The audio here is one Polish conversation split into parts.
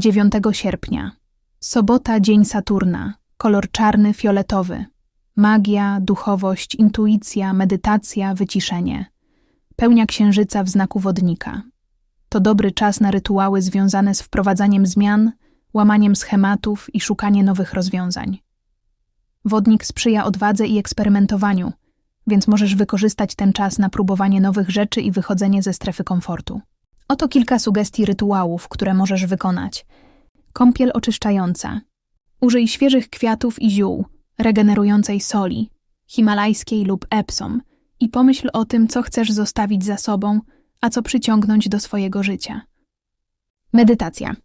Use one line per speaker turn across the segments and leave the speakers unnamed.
9 sierpnia. Sobota, dzień Saturna. Kolor czarny, fioletowy. Magia, duchowość, intuicja, medytacja, wyciszenie. Pełnia księżyca w znaku wodnika. To dobry czas na rytuały związane z wprowadzaniem zmian, łamaniem schematów i szukanie nowych rozwiązań. Wodnik sprzyja odwadze i eksperymentowaniu, więc możesz wykorzystać ten czas na próbowanie nowych rzeczy i wychodzenie ze strefy komfortu. Oto kilka sugestii rytuałów, które możesz wykonać. Kąpiel oczyszczająca. Użyj świeżych kwiatów i ziół, regenerującej soli, himalajskiej lub Epsom i pomyśl o tym, co chcesz zostawić za sobą, a co przyciągnąć do swojego życia. Medytacja.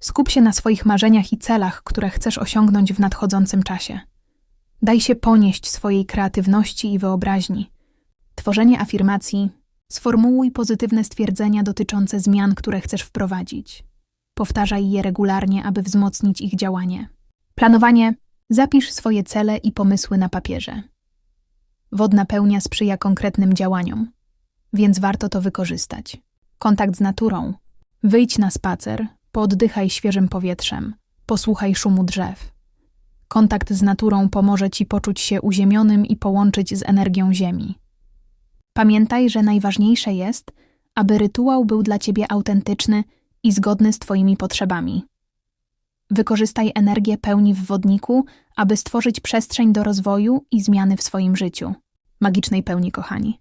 Skup się na swoich marzeniach i celach, które chcesz osiągnąć w nadchodzącym czasie. Daj się ponieść swojej kreatywności i wyobraźni. Tworzenie afirmacji. Sformułuj pozytywne stwierdzenia dotyczące zmian, które chcesz wprowadzić. Powtarzaj je regularnie, aby wzmocnić ich działanie. Planowanie. Zapisz swoje cele i pomysły na papierze. Wodna pełnia sprzyja konkretnym działaniom, więc warto to wykorzystać. Kontakt z naturą. Wyjdź na spacer, pooddychaj świeżym powietrzem, posłuchaj szumu drzew. Kontakt z naturą pomoże ci poczuć się uziemionym i połączyć z energią Ziemi. Pamiętaj, że najważniejsze jest, aby rytuał był dla ciebie autentyczny i zgodny z Twoimi potrzebami. Wykorzystaj energię pełni w wodniku, aby stworzyć przestrzeń do rozwoju i zmiany w swoim życiu. Magicznej pełni, kochani.